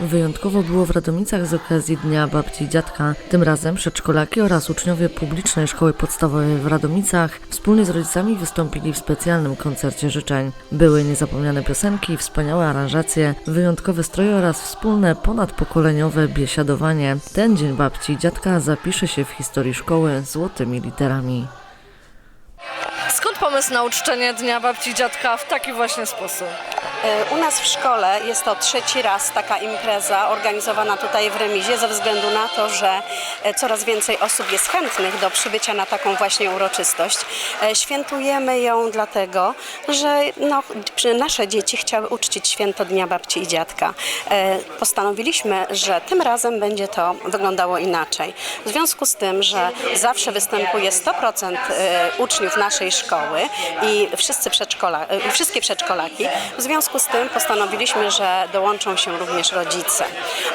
Wyjątkowo było w Radomicach z okazji Dnia Babci i Dziadka. Tym razem przedszkolaki oraz uczniowie publicznej szkoły podstawowej w Radomicach wspólnie z rodzicami wystąpili w specjalnym koncercie życzeń. Były niezapomniane piosenki, wspaniałe aranżacje, wyjątkowe stroje oraz wspólne ponadpokoleniowe biesiadowanie. Ten Dzień Babci i Dziadka zapisze się w historii szkoły złotymi literami. Skąd pomysł na uczczenie Dnia Babci i Dziadka w taki właśnie sposób? E, U nas w szkole jest to trzeci raz taka impreza organizowana tutaj w remizie ze względu na to, że e, coraz więcej osób jest chętnych do przybycia na taką właśnie uroczystość. E, Świętujemy ją dlatego, że no, nasze dzieci chciały uczcić święto Dnia Babci i Dziadka. Postanowiliśmy, że tym razem będzie to wyglądało inaczej. W związku z tym, że zawsze występuje 100% e, uczniów naszej szkoły i wszyscy przedszkola, wszystkie przedszkolaki, w związku z tym postanowiliśmy, że dołączą się również rodzice.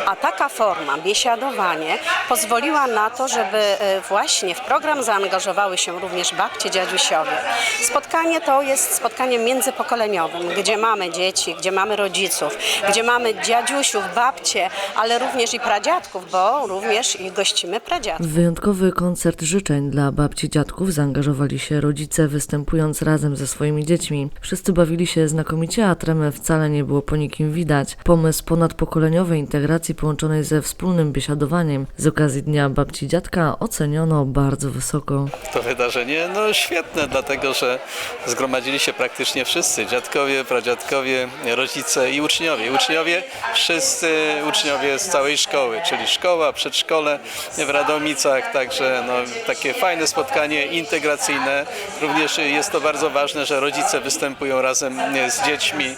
A taka forma, biesiadowanie, pozwoliła na to, żeby e, właśnie w program zaangażowały się również babcie, dziadusiowie. Spotkanie to jest spotkaniem międzypokoleniowym, gdzie mamy dzieci, gdzie mamy rodziców, gdzie mamy dziadusiów, babcie, ale również i pradziadków, bo również ich gościmy pradziadków. W wyjątkowy koncert życzeń dla babci i dziadków zaangażowali się rodzice, występując razem ze swoimi dziećmi. Wszyscy bawili się znakomicie, a wcale nie było po nikim widać. Pomysł ponadpokoleniowej integracji połączonej ze wspólnym biesiadowaniem z okazji Dnia Babci Dziadka oceniono bardzo wysoko. To wydarzenie no świetne, dlatego że zgromadzili się praktycznie wszyscy, dziadkowie, pradziadkowie, rodzice i uczniowie. Uczniowie, wszyscy uczniowie z całej szkoły, czyli szkoła, przedszkole w Radomicach, także no, takie fajne spotkanie integracyjne. Również jest to bardzo ważne, że rodzice występują razem z dziećmi.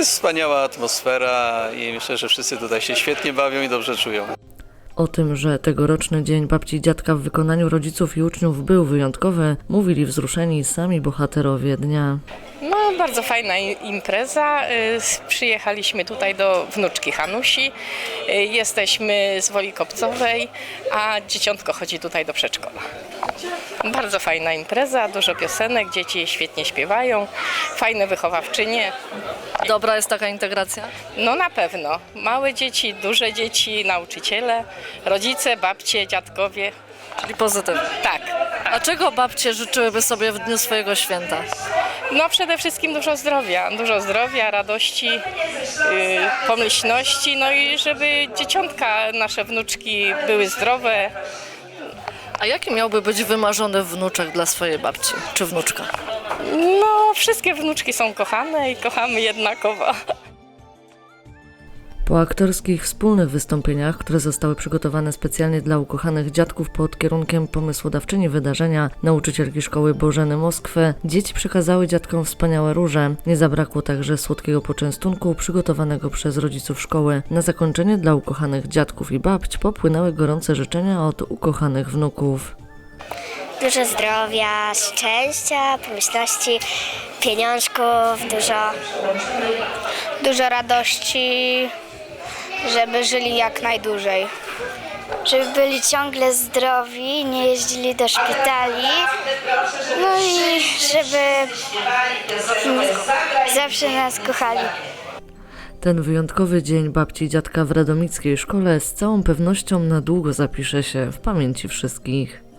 Jest wspaniała atmosfera i myślę, że wszyscy tutaj się świetnie bawią i dobrze czują. O tym, że tegoroczny Dzień Babci i Dziadka w wykonaniu rodziców i uczniów był wyjątkowy, mówili wzruszeni sami bohaterowie dnia. No, bardzo fajna impreza. Y, Przyjechaliśmy tutaj do wnuczki Hanusi. Y, Jesteśmy z Woli Kopcowej, a dzieciątko chodzi tutaj do przedszkola. Bardzo fajna impreza, dużo piosenek, dzieci świetnie śpiewają, fajne wychowawczynie. Dobra jest taka integracja? No na pewno. Małe dzieci, duże dzieci, nauczyciele, rodzice, babcie, dziadkowie. Czyli pozytywnie. Tak. A czego babcie życzyłyby sobie w dniu swojego święta? No przede wszystkim dużo zdrowia, dużo zdrowia, radości, yy, pomyślności, no i żeby dzieciątka, nasze wnuczki były zdrowe. A jaki miałby być wymarzony wnuczek dla swojej babci czy wnuczka? No wszystkie wnuczki są kochane i kochamy jednakowo. Po aktorskich wspólnych wystąpieniach, które zostały przygotowane specjalnie dla ukochanych dziadków pod kierunkiem pomysłodawczyni wydarzenia, nauczycielki szkoły Bożeny Moskwy, dzieci przekazały dziadkom wspaniałe róże. Nie zabrakło także słodkiego poczęstunku przygotowanego przez rodziców szkoły. Na zakończenie dla ukochanych dziadków i babć popłynęły gorące życzenia od ukochanych wnuków. Dużo zdrowia, szczęścia, pomyślności, pieniążków, dużo, dużo radości, żeby żyli jak najdłużej. Żeby byli ciągle zdrowi, nie jeździli do szpitali, no i żeby zawsze nas kochali. Ten wyjątkowy dzień babci i dziadka w radomickiej szkole z całą pewnością na długo zapisze się w pamięci wszystkich.